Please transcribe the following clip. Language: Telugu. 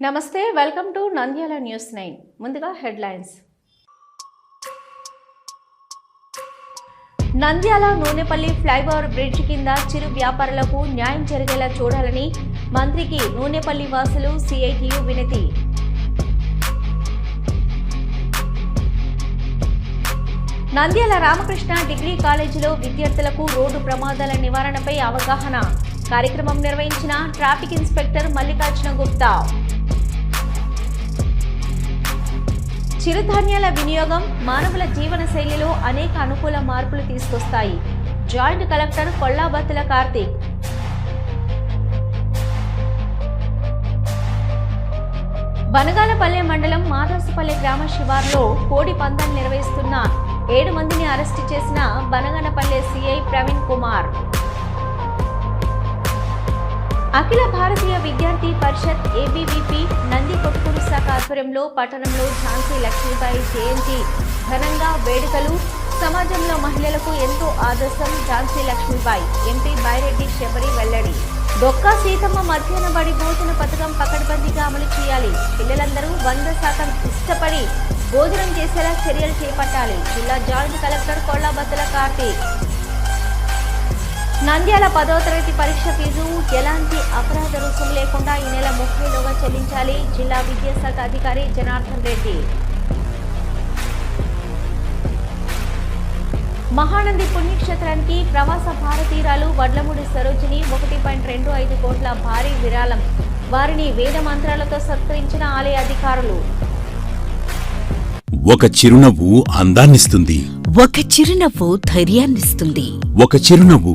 నమస్తే welcome to Nandyal news nine. ముందుగా headlines. Nandyal Nunepalli flyover bridge కింద చిరు వ్యాపారులకు న్యాయం జరిగేలా చూడాలని మంత్రికి నూనెపల్లి వాసులు సిఐటియు వినతి. నంద్యాల రామకృష్ణ డిగ్రీ కాలేజీలో విద్యార్థులకు రోడ్డు ప్రమాదాల నివారణపై అవగాహన. కార్యక్రమం నిర్వహించిన ట్రాఫిక్ ఇన్స్పెక్టర్ మల్లికార్జున గుప్తా. చిరుధాన్యాల వినియోగం మానవుల జీవన శైలిలో అనేక అనుకూల మార్పులు తీసుకొస్తాయి. Joint collector Kollabathula Karthik. బనగాలపల్లె మండలం మాదాసుపల్లె గ్రామ శివార్లో కోడి పందాలు నిర్వహిస్తున్న ఏడు మందిని అరెస్టు చేసిన బనగానపల్లె సిఐ ప్రవీణ్ కుమార్. అఖిల భారతీయ విద్యార్థి పరిషత్ ఏబీవీపీ నంది కొట్టుకూరు శాఖ ఆధ్వర్యంలో పట్టణంలో ఝాన్సీ లక్ష్మీబాయి జయంతి. ఘనంగా వేడుకలు. సమాజంలో మహిళలకు ఎంతో ఆదర్శం ఝాన్సీ లక్ష్మీబాయి. ఎంపీ బైరెడ్డి శబరి వెల్లడి. డొక్కా సీతమ్మ మధ్యాహ్న బడి భోజన పథకం పకడ్బందీగా అమలు చేయాలి. పిల్లలందరూ వంద శాతం ఇష్టపడి భోజనం చేసేలా చర్యలు చేపట్టాలి. జిల్లా జాయింట్ కలెక్టర్ కొల్లాబద్దల కార్తీక్. నంద్యాల పదవ తరగతి పరీక్ష ఫీజు ఎలాంటి అపరాధ రుసుము లేకుండా ఈ నెల ముప్పైలోగా చెల్లించాలి. జిల్లా విద్యాశాఖ అధికారి జనార్దన్ రెడ్డి. మహానంది పుణ్యక్షేత్రానికి ప్రవాస భారతీయురాలు వడ్లమూడి సరోజిని ఒకటి పాయింట్ రెండు ఐదు కోట్ల భారీ విరాళం. వారిని వేద మంత్రాలతో సత్కరించిన ఆలయ అధికారులు. ఒక చిరునవ్వు అందాన్నిస్తుంది. ఒక చిరునవ్వు ధైర్యాన్నిస్తుంది. ఒక చిరునవ్వు